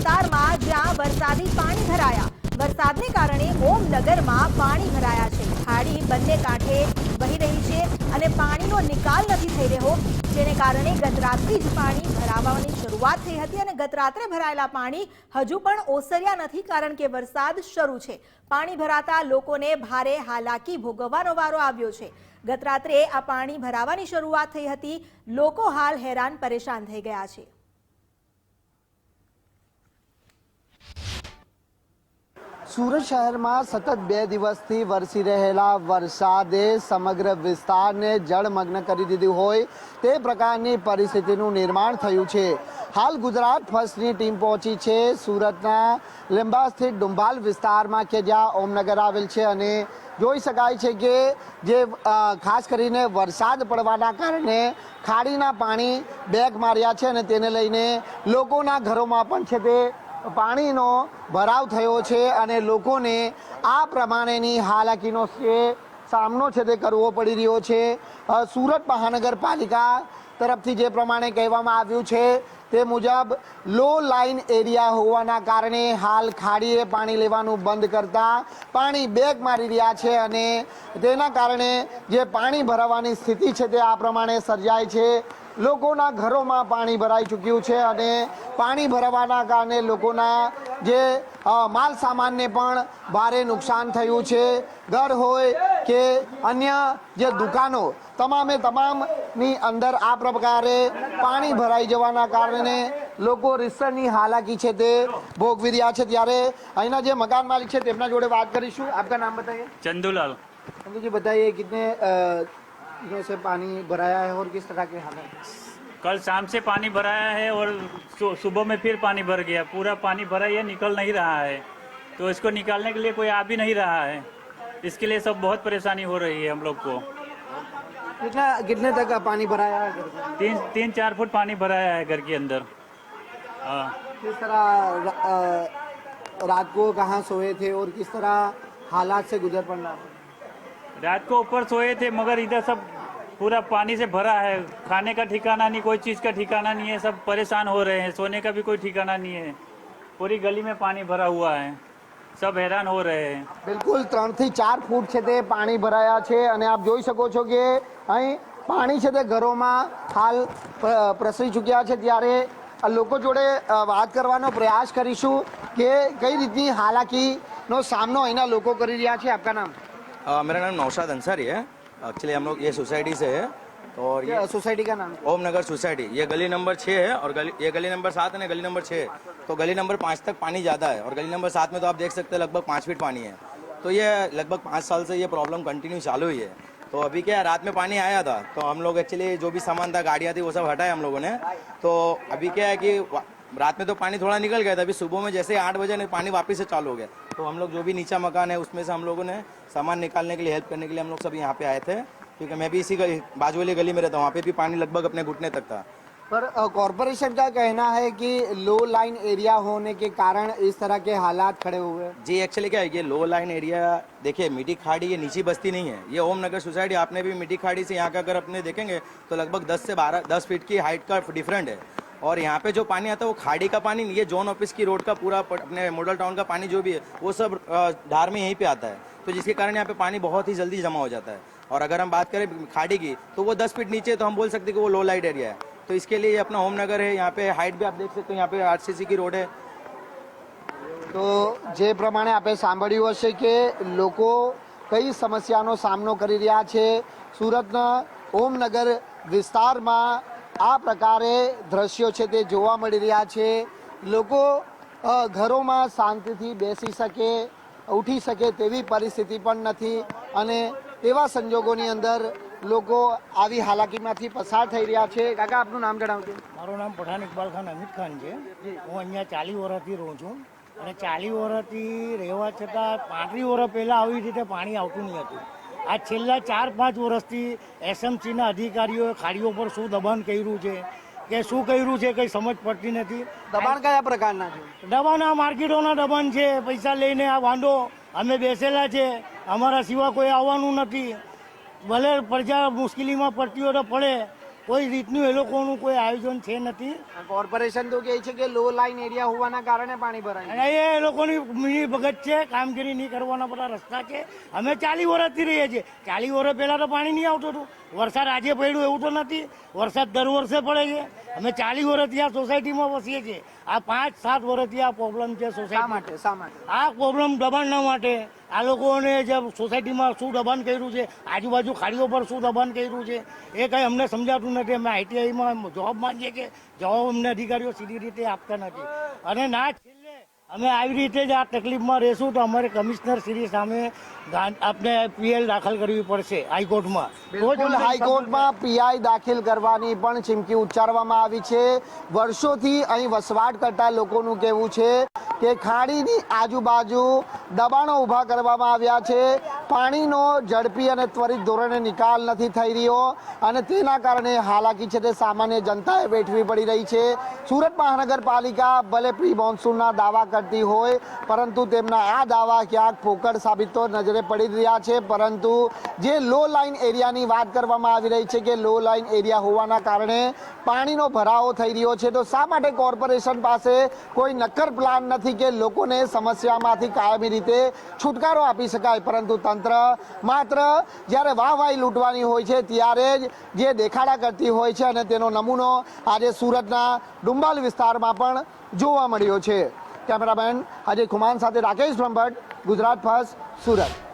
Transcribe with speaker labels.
Speaker 1: વિસ્તારમાં જ્યાં વરસાદી પાણી ભરાયા. વરસાદને કારણે ઓમનગરમાં પાણી ભરાયા છે. ખાડી બંને કાંઠે વહી રહી છે અને પાણીનો નિકાલ નથી થઈ રહ્યો, જેને કારણે ગતરાત્રિ જ પાણી ભરાવાની શરૂઆત થઈ હતી અને ગતરાત્રે ભરાયેલા પાણી હજુ પણ ઓસર્યા નથી કારણ કે વરસાદ શરૂ છે. પાણી ભરાતા લોકોને ભારે હાલાકી ભોગવવાનો વારો આવ્યો છે. ગતરાત્રે આ પાણી ભરાવાની શરૂઆત થઈ હતી. લોકો હાલ હેરાન પરેશાન થઈ ગયા છે.
Speaker 2: સુરત શહેરમાં સતત બે દિવસથી વરસી રહેલા વરસાદે સમગ્ર વિસ્તારને જળમગ્ન કરી દીધું હોય તે પ્રકારની પરિસ્થિતિનું નિર્માણ થયું છે. હાલ ગુજરાત ફર્સ્ટની ટીમ પહોંચી છે. સુરતના લીંબા સ્થિત ડુંભાલ વિસ્તારમાં કે જ્યાં ઓમનગર આવેલ છે અને જોઈ શકાય છે કે જે ખાસ કરીને વરસાદ પડવાના કારણે ખાડીના પાણી બેગ માર્યા છે અને તેને લઈને લોકોના ઘરોમાં પણ છે તે પાણીનો ભરાવ થયો છે અને લોકોને આ પ્રમાણેની હાલાકીનો છે સામનો છે તે કરવો પડી રહ્યો છે. સુરત મહાનગરપાલિકા તરફથી જે પ્રમાણે કહેવામાં આવ્યું છે તે મુજબ લો લાઇન એરિયા હોવાના કારણે હાલ ખાડીએ પાણી લેવાનું બંધ કરતા પાણી બેગ મારી રહ્યા છે અને તેના કારણે જે પાણી ભરાવાની સ્થિતિ છે તે આ પ્રમાણે સર્જાય છે. લોકોના ઘરોમાં પાણી ભરાઈ ચૂક્યું છે અને પાણી ભરાવાના કારણે લોકોના જે માલ સામાનને પણ ભારે નુકસાન થયું છે. ઘર હોય કે અન્ય જે દુકાનો તમામે તમામની અંદર આ પ્રકારે પાણી ભરાઈ જવાના કારણે લોકો રીસરની હાલાકી છે તે ભોગવી રહ્યા છે. ત્યારે અહીંના જે મકાન માલિક છે તેમના જોડે વાત કરીશું. આપના નામ બતાવીએ ચંદુલાલ. ચંદુજી બતાઈએ કિતને दिनों से पानी भराया है और किस तरह के हालत
Speaker 3: कल शाम से पानी भराया है और सुबह में फिर पानी भर गया। पूरा पानी भरा ये निकल नहीं रहा है। तो इसको निकालने के लिए कोई आ भी नहीं रहा है। इसके लिए सब बहुत परेशानी हो रही है हम लोग को।
Speaker 2: कितना कितने तक का पानी भराया है
Speaker 3: तीन तीन चार फुट पानी भराया है घर के अंदर।
Speaker 2: किस तरह र- रात को कहाँ सोए थे और किस तरह हालात से गुजर पड़ पड़ना?
Speaker 3: रात को ऊपर सोए थे मगर इधर सब पूरा पानी से भरा है खाने का ठिकाना नहीं कोई चीज़ का ठिकाना नहीं है सब परेशान हो रहे हैं सोने का भी कोई ठिकाना नहीं है पूरी गली में पानी भरा हुआ है सब हैरान हो रहे हैं
Speaker 2: બિલકુલ ત્રણથી ચાર ફૂટ છે તે પાણી ભરાયા છે અને આપ જોઈ શકો છો કે અહીં પાણી છે તે ઘરોમાં હાલ પ- પ્રસરી ચૂક્યા છે ત્યારે આ લોકો જોડે અ, વાત કરવાનો પ્રયાસ કરીશું કે કઈ રીતની હાલાકીનો સામનો અહીંના લોકો કરી રહ્યા છે આપકા નામ
Speaker 4: अ, मेरा नाम नौशाद अंसारी है एक्चुअली हम लोग ये सोसाइटी से है और ये
Speaker 2: सोसाइटी का नाम
Speaker 4: ओम नगर सोसाइटी ये गली नंबर छः है और गली ये गली नंबर सात है ना गली नंबर छः तो गली नंबर पाँच तक पानी ज़्यादा है और गली नंबर सात में तो आप देख सकते हैं लगभग पाँच फीट पानी है। तो ये लगभग पाँच साल से ये प्रॉब्लम कंटिन्यू चालू ही है। तो अभी क्या रात में पानी आया था तो हम लोग एक्चुअली जो भी सामान था गाड़ियाँ थी वो सब हटाए हम लोगों ने। तो अभी क्या है कि रात में तो पानी थोड़ा निकल गया था अभी सुबह में जैसे आठ बजे ने पानी वापस से चालू हो गया। तो हम लोग जो भी नीचा मकान है उसमें से हम लोगों ने सामान निकालने के लिए हेल्प करने के लिए हम लोग सब यहाँ पे आए थे। क्योंकि मैं भी इसी गली बाजू वाली गली में रहता हूँ वहाँ पे भी पानी लगभग अपने घुटने तक था।
Speaker 2: पर कॉरपोरेशन का कहना है कि लो लाइन एरिया होने के कारण इस तरह के हालात खड़े हुए
Speaker 4: जी एक्चुअली क्या है ये लो लाइन एरिया देखिए मिट्टी खाड़ी ये नीची बस्ती नहीं है। ये ओम नगर सोसाइटी आपने भी मिट्टी खाड़ी से यहाँ का अगर अपने देखेंगे तो लगभग 10 से 12 10 फीट की हाइट का डिफरेंट है। और यहाँ पे जो पानी आता है वो खाड़ी का पानी नहीं ये जॉन ऑफिस की रोड का पूरा प- अपने मॉडल टाउन का पानी जो भी है वो सब अ, धार में यहीं पे आता है तो जिसके कारण यहाँ पे पानी बहुत ही जल्दी जमा हो जाता है और अगर हम बात करें खाड़ी की तो वो दस फीट नीचे है, तो हम बोल सकते हैं कि वो लो लाइट एरिया है तो इसके लिए ये अपना होम नगर है यहाँ पे हाइट भी आप देख सकते हो यहाँ पे आरसीसी की रोड है
Speaker 2: તો જે પ્રમાણે આપણે સાંભળ્યું હશે કે લોકો કઈ સમસ્યાનો સામનો કરી રહ્યા છે સુરતના ઓમનગર વિસ્તારમાં આ પ્રકારે દ્રશ્યો છે તે જોવા મળી રહ્યા છે. લોકો ઘરોમાં શાંતિથી બેસી શકે, ઉઠી શકે તેવી પરિસ્થિતિ પણ નથી અને તેવા સંજોગોની અંદર લોકો આવી હાલાકીમાંથી પસાર થઈ રહ્યા છે. કાકા, આપનું નામ જણાવજો
Speaker 5: મારું નામ પઠાણ ઇકબાલ ખાન અમિત ખાન છે. હું અહીંયા ચાલી વર્ષથી રહું છું અને ચાલી વર્ષથી રહેવા છતાં પાંત્રીસ વર્ષ પહેલાં આવી રીતે પાણી આવતું નહીં હતું. આ છેલ્લા ચાર પાંચ વર્ષથી એસએમસીના અધિકારીઓએ ખાડીઓ પર શું દબાણ કર્યું છે કે શું કર્યું છે કંઈ સમજ પડતી નથી.
Speaker 2: દબાણ કયા પ્રકારના છે?
Speaker 5: આ માર્કેટોના દબાણ છે પૈસા લઈને આ વાંધો અમે બેસેલા છે અમારા સિવાય કોઈ આવવાનું નથી. ભલે પ્રજા મુશ્કેલીમાં પડતી હોય તો પડે કોઈ રીતનું એ લોકોનું કોઈ આયોજન છે નથી.
Speaker 2: કોર્પોરેશન તો કહે છે કે લો લાઈન એરિયા હોવાના કારણે પાણી ભરાય
Speaker 5: અને એ લોકોની મિની ભગત છે કામગીરી નહીં કરવાના બધા રસ્તા છે. અમે ચાલી વર્ષથી રહીએ છીએ. ચાલી વર્ષ પહેલાં તો પાણી નહીં આવતું હતું. વરસાદ આજે પડ્યું એવું તો નથી. વરસાદ દર વર્ષે પડે છે. અમે ચાલી વર્ષથી આ સોસાયટીમાં વસીએ છીએ. આ પાંચ સાત વર્ષથી આ પ્રોબ્લેમ છે સોસાયટી
Speaker 2: માટે? શા માટે?
Speaker 5: આ પ્રોબ્લેમ દબાણના માટે. આ લોકોને જે સોસાયટીમાં શું દબાણ કર્યું છે આજુબાજુ ખાડીઓ પર શું દબાણ કર્યું છે એ કંઈ અમને સમજાતું નથી. અમે આઈટીઆઈમાં જોબ માંગીએ કે જવાબ અમને અધિકારીઓ સીધી રીતે આપતા નથી. અને ના અમે આવી રીતે જ આ તકલીફમાં રહેશું તો અમારે કમિશનર શ્રી સામે આપણે પીએલ દાખલ કરવી પડશે હાઈકોર્ટમાં.
Speaker 2: બિલકુલ હાઈકોર્ટમાં પીઆઈ દાખલ કરવાની પણ ચીમકી ઉચ્ચારવામાં આવી છે. વર્ષોથી અહીં વસવાટ કરતા લોકોનું કહેવું છે કે ખાડીની આજુબાજુ દબાણો ઊભા કરવામાં આવ્યા છે. પાણીનો ઝડપી અને ત્વરિત ધોરણે નિકાલ નથી થઈ રહ્યો અને તેના કારણે હાલાકી છે તે સામાન્ય જનતાએ વેઠવી પડી રહી છે. સુરત મહાનગરપાલિકા ભલે પ્રી મોન્સૂનના દાવા કરતી હોય, પરંતુ તેમના આ દાવા ક્યાંક ફોકટ સાબિત તો નજરે પડી રહ્યા છે, પરંતુ જે લો લાઇન એરિયાની વાત કરવામાં આવી રહી છે કે લો લાઇન એરિયા હોવાના કારણે પાણીનો ભરાવો થઈ રહ્યો છે, તો શા માટે કોર્પોરેશન પાસે કોઈ નક્કર પ્લાન નથી કે લોકોને સમસ્યામાંથી કાયમી રીતે છુટકારો આપી શકાય, પરંતુ તંત્ર માત્ર જ્યારે વાહવાહી લૂંટવાની હોય છે ત્યારે જ જે દેખાડા કરતી હોય છે અને તેનો નમૂનો આજે સુરતના ડુંબાલ વિસ્તારમાં પણ જોવા મળ્યો છે. કેમેરામેન અજય ખુમાન સાથે રાકેશ બ્રહ્મભટ્ટ, ગુજરાત ફર્સ્ટ, સુરત.